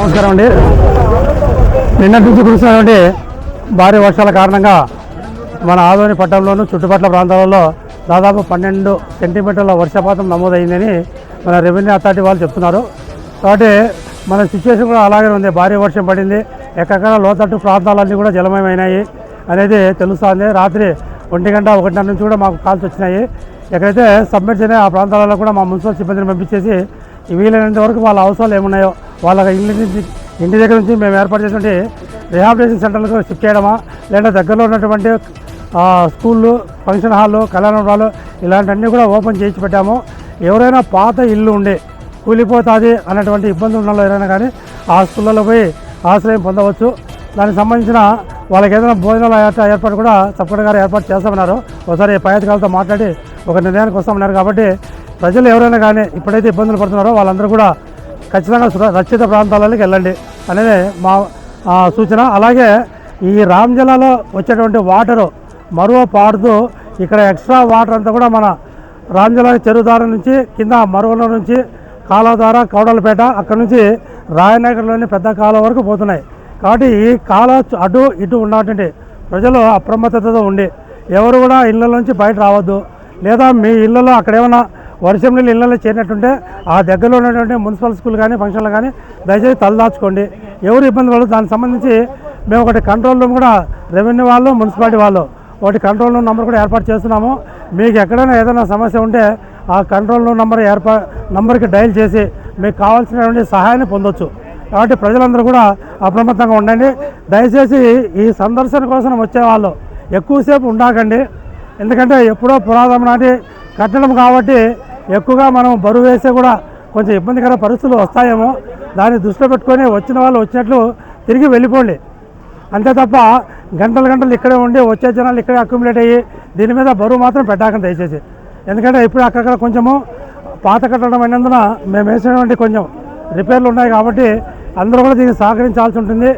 నమస్కారం అండి. నిన్నటి నుంచి కురుస్తున్నటువంటి భారీ వర్షాల కారణంగా మన ఆదోని పట్టణంలోను చుట్టుపక్కల ప్రాంతాలలో దాదాపు పన్నెండు సెంటీమీటర్ల వర్షపాతం నమోదైందని మన రెవెన్యూ అథారిటీ వాళ్ళు చెప్తున్నారు. కాబట్టి మన సిచ్యువేషన్ కూడా అలాగే ఉంది. భారీ వర్షం పడింది. ఎక్కడెక్కడ లోతట్టు ప్రాంతాలన్నీ కూడా జలమయమైనాయి అనేది తెలుస్తుంది. రాత్రి ఒంటి గంట ఒకటిన్నర నుంచి కూడా మాకు కాల్స్ వచ్చినాయి. ఎక్కడైతే సబ్మిట్ అయినాయో ఆ ప్రాంతాలలో కూడా మా మున్సిపల్ సిబ్బందిని పంపించేసి వీలైనంత వరకు వాళ్ళ అవసరాలు ఏమున్నాయో వాళ్ళ ఇంటి నుంచి ఇంటి దగ్గర నుంచి మేము ఏర్పాటు చేసినటువంటి రిహాబిలిటేషన్ సెంటర్లకు షిఫ్ట్ చేయడమా లేదా దగ్గరలో ఉన్నటువంటి స్కూళ్ళు ఫంక్షన్ హాల్ కళ్యాణ మండపాలు ఇలాంటివన్నీ కూడా ఓపెన్ చేయించి పెట్టాము. ఎవరైనా పాత ఇల్లు ఉండి కూలిపోతుంది అన్నటువంటి ఇబ్బందులు ఉన్న ఎవరైనా కానీ ఆ స్కూళ్ళలో పోయి ఆశ్రయం పొందవచ్చు. దానికి సంబంధించిన వాళ్ళకి ఏదైనా భోజనాల ఏర్పాటు కూడా తప్పకుండా గారు ఏర్పాటు చేస్తామన్నారు. ఒకసారి పై అధికారులతో మాట్లాడి ఒక నిర్ణయానికి వస్తామన్నారు కాబట్టి ప్రజలు ఎవరైనా కానీ ఇప్పుడైతే ఇబ్బందులు పడుతున్నారో వాళ్ళందరూ కూడా ఖచ్చితంగా రక్షిత ప్రాంతాలలోకి వెళ్ళండి అనేది మా సూచన. అలాగే ఈ రామ్ జిల్లాలో వచ్చేటువంటి వాటరు మరువ పారుతూ ఇక్కడ ఎక్స్ట్రా వాటర్ అంతా కూడా మన రామ్ జిల్లా చెరువు ద్వారా నుంచి కింద మరువలో నుంచి కాలువ ద్వారా కౌడలపేట అక్కడ నుంచి రాయనగర్లోని పెద్ద కాలువ వరకు పోతున్నాయి. కాబట్టి ఈ కాలువ అటు ఇటు ఉన్నటువంటి ప్రజలు అప్రమత్తతతో ఉండి ఎవరు కూడా ఇళ్ళ నుంచి బయట రావద్దు. లేదా మీ ఇళ్ళలో అక్కడ ఏమైనా వర్షం నీళ్ళు ఇళ్ళలో చేరినట్టుంటే ఆ దగ్గరలో ఉన్నటువంటి మున్సిపల్ స్కూల్ కానీ ఫంక్షన్లు కానీ దయచేసి తలదాచుకోండి. ఎవరు ఇబ్బంది పడదు దానికి సంబంధించి మేము ఒకటి కంట్రోల్ రూమ్ కూడా రెవెన్యూ వాళ్ళు మున్సిపాలిటీ వాళ్ళు ఒకటి కంట్రోల్ రూమ్ నెంబర్ కూడా ఏర్పాటు చేస్తున్నాము. మీకు ఎక్కడైనా ఏదైనా సమస్య ఉంటే ఆ కంట్రోల్ రూమ్ నెంబర్ ఏర్పా నంబర్కి డయల్ చేసి మీకు కావాల్సినటువంటి సహాయాన్ని పొందొచ్చు. కాబట్టి ప్రజలందరూ కూడా అప్రమత్తంగా ఉండండి. దయచేసి ఈ సందర్శన కోసం వచ్చే వాళ్ళు ఎక్కువసేపు ఉండకండి. ఎందుకంటే ఎప్పుడో పురాతన నాటి కట్టడం కాబట్టి ఎక్కువగా మనం బరువు వేస్తే కూడా కొంచెం ఇబ్బందికర పరిస్థితులు వస్తాయేమో. దాన్ని దృష్టిలో పెట్టుకొని వచ్చిన వాళ్ళు వచ్చినట్లు తిరిగి వెళ్ళిపోండి. అంతే తప్ప గంటలు గంటలు ఇక్కడే ఉండి వచ్చే జనాలు ఇక్కడే అక్యుములేట్ అయ్యి దీని మీద బరువు మాత్రం పెట్టాకండి దయచేసి. ఎందుకంటే ఇప్పుడు అక్కడక్కడ కొంచెము పాత కట్టడం అయినందున మేము వేసినటువంటి కొంచెం రిపేర్లు ఉన్నాయి కాబట్టి అందరూ కూడా దీనికి సహకరించాల్సి ఉంటుంది.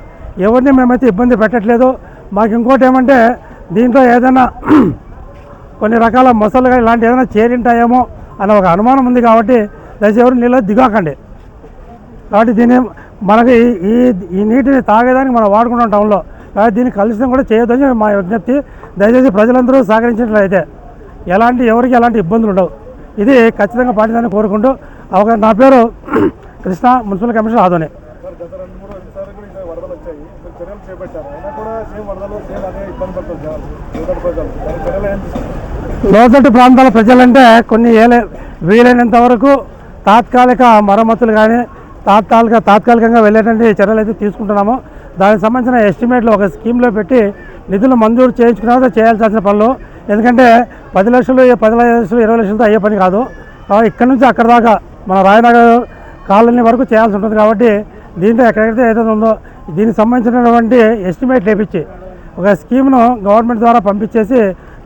ఎవరిని మేమైతే ఇబ్బంది పెట్టట్లేదు. మాకు ఇంకోటి ఏమంటే దీంట్లో ఏదైనా కొన్ని రకాల మొసలుగా ఇలాంటి ఏదైనా చేరింటాయేమో. అన్న ఒక అనుమానం ఉంది కాబట్టి దయచేసి నీళ్ళు దిగాకండి. కాబట్టి దీన్ని మనకి ఈ ఈ నీటిని తాగేదానికి మనం వాడుకుంటాం టౌన్లో. కాబట్టి దీన్ని కలుషితం కూడా చేయొద్దని మా విజ్ఞప్తి. దయచేసి ప్రజలందరూ సహకరించినట్లయితే ఎలాంటి ఎవరికి ఎలాంటి ఇబ్బందులు ఉండవు. ఇది ఖచ్చితంగా పాటించాలని కోరుకుంటూ ఒక నా పేరు కృష్ణ మున్సిపల్ కమిషనర్ ఆదోని. చర్యలు చేపట్టారు? అయినా కూడా సేమ్ వరదలు సేమ్ అదే ఇబ్బంది పడుతుంది ప్రజలు లోతట్టు ప్రాంతాల ప్రజలంటే కొన్ని ఏలే వీలైనంత వరకు తాత్కాలిక మరమ్మతులు కానీ తాత్కాలిక తాత్కాలికంగా వెళ్ళేటువంటి చర్యలు అయితే తీసుకుంటున్నాము. దానికి సంబంధించిన ఎస్టిమేట్లు ఒక స్కీమ్లో పెట్టి నిధులు మంజూరు చేయించుకున్న చేయాల్సిన పనులు. ఎందుకంటే పది లక్షలు పది లక్షలు ఇరవై లక్షలతో అయ్యే పని కాదు. కాబట్టి ఇక్కడ నుంచి అక్కడ దాకా మన రాయనగర్ కాలనీ వరకు చేయాల్సి ఉంటుంది కాబట్టి దీంట్లో ఎక్కడైతే ఏదైతే ఉందో దీనికి సంబంధించినటువంటి ఎస్టిమేట్ లేపించి ఒక స్కీమ్ను గవర్నమెంట్ ద్వారా పంపించేసి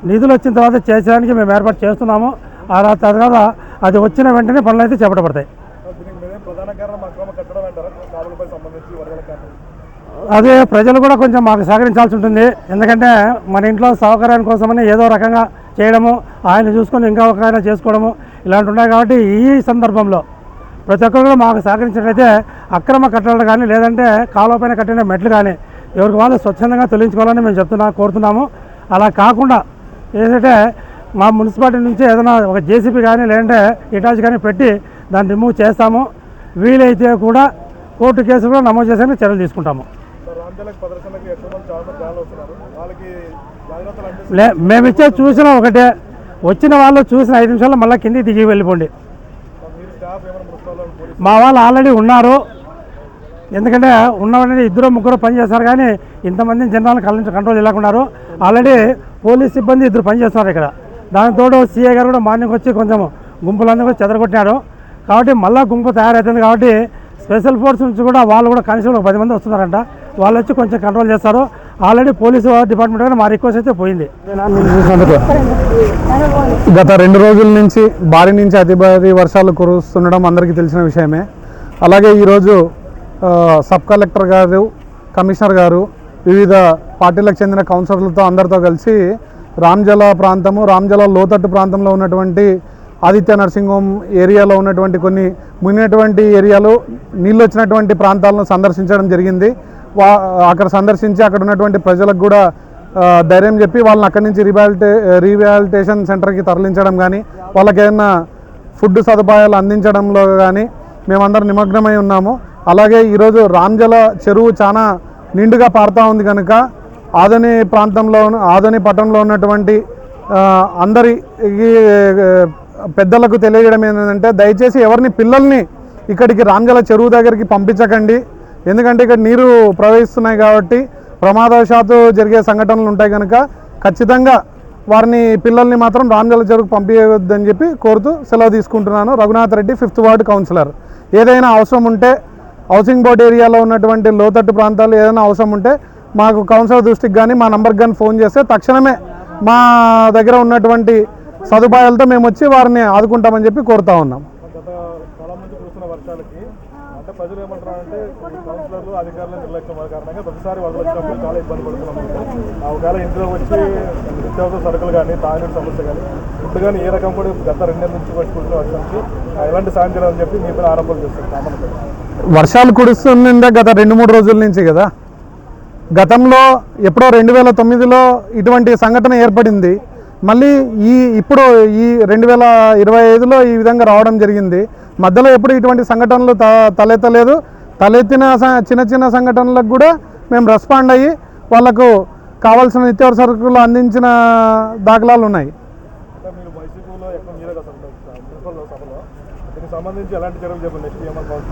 నిధులు వచ్చిన తర్వాత చేసేదానికి మేము ఏర్పాటు చేస్తున్నాము. ఆ తర్వాత అది వచ్చిన వెంటనే పనులు అయితే చేపట్టబడతాయి. అదే ప్రజలు కూడా కొంచెం మాకు సహకరించాల్సి ఉంటుంది. ఎందుకంటే మన ఇంట్లో సౌకర్యం కోసమని ఏదో రకంగా చేయడము ఆయన చూసుకొని ఇంకా ఒక ఆయన చేసుకోవడము ఇలాంటి ఉన్నాయి కాబట్టి ఈ సందర్భంలో ప్రతి ఒక్కరు కూడా మాకు సహకరించినట్లయితే అక్రమ కట్టడాలు కానీ లేదంటే కాలువపైన కట్టిన మెట్లు కానీ ఎవరికి వాళ్ళు స్వచ్ఛందంగా తొలగించుకోవాలని మేము చెప్తున్నా కోరుతున్నాము. అలా కాకుండా ఏంటంటే మా మున్సిపాలిటీ నుంచి ఏదైనా ఒక జేసీబీ కానీ లేదంటే ఇటాచ్ కానీ పెట్టి దాన్ని రిమూవ్ చేస్తాము. వీలైతే కూడా కోర్టు కేసు కూడా నమోదు చేసే చర్యలు తీసుకుంటాము. లే మేము ఇచ్చే చూసిన ఒకటే. వచ్చిన వాళ్ళు చూసిన ఐదు నిమిషాల్లో మళ్ళీ కిందికి దిగి వెళ్ళిపోండి. మా వాళ్ళు ఆల్రెడీ ఉన్నారు. ఎందుకంటే ఉన్నవాళ్ళని ఇద్దరు ముగ్గురు పనిచేస్తారు కానీ ఇంతమంది జనాలను కళ్ళ కంట్రోల్ చేయలేకున్నారు. ఆల్రెడీ పోలీస్ సిబ్బంది ఇద్దరు పనిచేస్తున్నారు ఇక్కడ. దానితోడు సీఏ గారు కూడా మార్నింగ్ వచ్చి కొంచెం గుంపులందరూ కూడా చెదరగొట్టినారు. కాబట్టి మళ్ళీ గుంపు తయారవుతుంది కాబట్టి స్పెషల్ ఫోర్స్ నుంచి కూడా వాళ్ళు కూడా కనీసం ఒక పది మంది వస్తున్నారంట. వాళ్ళు వచ్చి కొంచెం కంట్రోల్ చేస్తారు. ఆల్రెడీ పోలీసు డిపార్ట్మెంట్ కానీ మా రిక్వెస్ట్ అయితే పోయింది. గత రెండు రోజుల నుంచి భారీ నుంచి అతి భారీ వర్షాలు కురుస్తుండడం అందరికీ తెలిసిన విషయమే. అలాగే ఈరోజు సబ్ కలెక్టర్ గారు కమిషనర్ గారు వివిధ పార్టీలకు చెందిన కౌన్సిలర్లతో అందరితో కలిసి రామ్జల ప్రాంతము రామ్జల లోతట్టు ప్రాంతంలో ఉన్నటువంటి ఆదిత్య నర్సింగ్ హోమ్ ఏరియాలో ఉన్నటువంటి కొన్ని మునిగినటువంటి ఏరియాలు నీళ్ళు వచ్చినటువంటి ప్రాంతాలను సందర్శించడం జరిగింది. వా అక్కడ సందర్శించి అక్కడ ఉన్నటువంటి ప్రజలకు కూడా ధైర్యం చెప్పి వాళ్ళని అక్కడి నుంచి రిహాబిలిటే రీహాబిలిటేషన్ సెంటర్కి తరలించడం కానీ వాళ్ళకి ఏదైనా ఫుడ్ సదుపాయాలు అందించడంలో కానీ మేమందరం నిమగ్నమై ఉన్నాము. అలాగే ఈరోజు రామ్జల చెరువు చాలా నిండుగా పారుతూ ఉంది కనుక ఆదోని ప్రాంతంలో ఆదని ఆదోని పట్టణంలో ఉన్నటువంటి అందరి పెద్దలకు తెలియజేయడం ఏంటంటే దయచేసి ఎవరిని పిల్లల్ని ఇక్కడికి రామ్జల చెరువు దగ్గరికి పంపించకండి. ఎందుకంటే ఇక్కడ నీరు ప్రవహిస్తున్నాయి కాబట్టి ప్రమాదవశాత్తు జరిగే సంఘటనలు ఉంటాయి కనుక ఖచ్చితంగా వారిని పిల్లల్ని మాత్రం రామ్జల చెరువుకు పంపించవద్దని చెప్పి కోరుతూ సెలవు తీసుకుంటున్నాను. Raghunath Reddy fifth ward councillor. ఏదైనా అవసరం ఉంటే హౌసింగ్ బోర్డ్ ఏరియాలో ఉన్నటువంటి లోతట్టు ప్రాంతాలు ఏదైనా అవసరం ఉంటే మాకు కౌన్సిలర్ దృష్టికి కానీ మా నంబర్కి కానీ ఫోన్ చేస్తే తక్షణమే మా దగ్గర ఉన్నటువంటి సదుపాయాలతో మేము వచ్చి వారిని ఆదుకుంటామని చెప్పి కోరుతా ఉన్నాం గత కాలం నుంచి కురుస్తున్న వర్షాలకి అంటే ప్రజలు ఏమంటారు అంటే కౌన్సిలర్లు అధికారులు నిర్లక్ష్యం కారణంగా ప్రతిసారి వరదలు వచ్చినప్పుడు చాలా ఇబ్బంది పడుతున్నాం ఒకవేళ ఇంట్లో వచ్చి నిత్యావసర సరుకులు కానీ తాగినీటి సమస్య కానీ ఫుడ్ కానీ ఏ రకం కూడా గత రెండేళ్ళ నుంచి పట్టుకుంటున్న వర్షానికి ఎలాంటి సాయం చేయాలని చెప్పి మీ పైన ఆరోపణలు చేస్తారు వర్షాలు కురుస్తుండే గత రెండు మూడు రోజుల నుంచి కదా? గతంలో ఎప్పుడో రెండు వేల తొమ్మిదిలో ఇటువంటి సంఘటన ఏర్పడింది. మళ్ళీ ఈ ఇప్పుడు ఈ రెండు వేల ఇరవై ఐదులో ఈ విధంగా రావడం జరిగింది. మధ్యలో ఎప్పుడు ఇటువంటి సంఘటనలు త తలెత్తలేదు. తలెత్తిన స- చిన్న చిన్న సంఘటనలకు కూడా మేము రెస్పాండ్ అయ్యి వాళ్ళకు కావాల్సిన నిత్యావసర సరుకులు అందించిన దాఖలాలు ఉన్నాయి.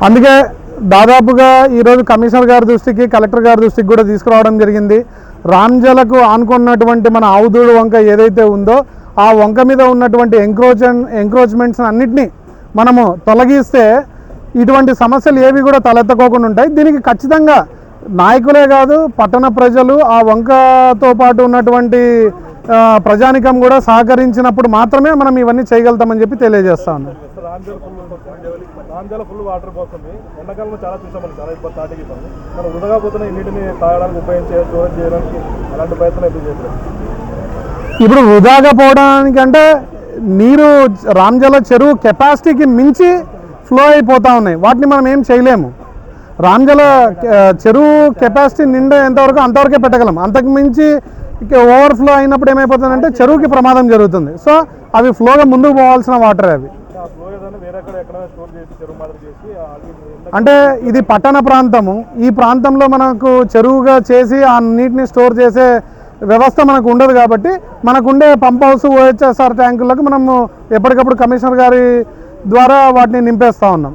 అందుకే దాదాపుగా ఈరోజు కమిషనర్ గారి దృష్టికి కలెక్టర్ గారి దృష్టికి కూడా తీసుకురావడం జరిగింది. రామ్జలకు ఆనుకున్నటువంటి మన ఆవుదూడు వంక ఏదైతే ఉందో ఆ వంక మీద ఉన్నటువంటి ఎంక్రోచ్ ఎంక్రోచ్మెంట్స్ అన్నిటినీ మనము తొలగిస్తే ఇటువంటి సమస్యలు ఏవి కూడా తలెత్తకోకుండా ఉంటాయి. దీనికి ఖచ్చితంగా నాయకులే కాదు పట్టణ ప్రజలు ఆ వంకతో పాటు ఉన్నటువంటి ప్రజానికం కూడా సహకరించినప్పుడు మాత్రమే మనం ఇవన్నీ చేయగలుగుతామని చెప్పి తెలియజేస్తా ఉన్నాను రాంజల ఫుల్ రాంజల ఫుల్ వాటర్ పోతుంది. ఎండాకాలంలో చాలా చూసాం మనం చాలా ఇబ్బంది తాటికి ఇబ్బంది. కానీ వృధగా పోతున్న ఈ నీటిని తాగడానికి ఉపయోగించే స్టోరేజ్ చేయడానికి అలాంటి ప్రయత్నం ఎప్పుడు చేయలేదు ఇప్పుడు వృధాగా పోవడానికి అంటే నీరు రామ్జల చెరువు కెపాసిటీకి మించి ఫ్లో అయిపోతూ ఉన్నాయి. వాటిని మనం ఏం చేయలేము. రామ్జల చెరువు కెపాసిటీ నిండా ఎంతవరకు అంతవరకే పెట్టగలం. అంతకు మించి ఓవర్ఫ్లో అయినప్పుడు ఏమైపోతుందంటే చెరువుకి ప్రమాదం జరుగుతుంది. సో అవి ఫ్లోగా ముందుకు పోవాల్సిన వాటర్ అవి. అంటే ఇది పట్టణ ప్రాంతము. ఈ ప్రాంతంలో మనకు చెరువుగా చేసి ఆ నీటిని స్టోర్ చేసే వ్యవస్థ మనకు ఉండదు కాబట్టి మనకుండే పంప్ హౌస్ ఓహెచ్ఎస్ఆర్ ట్యాంకులకు మనము ఎప్పటికప్పుడు కమిషనర్ గారి ద్వారా వాటిని నింపేస్తూ ఉన్నాం.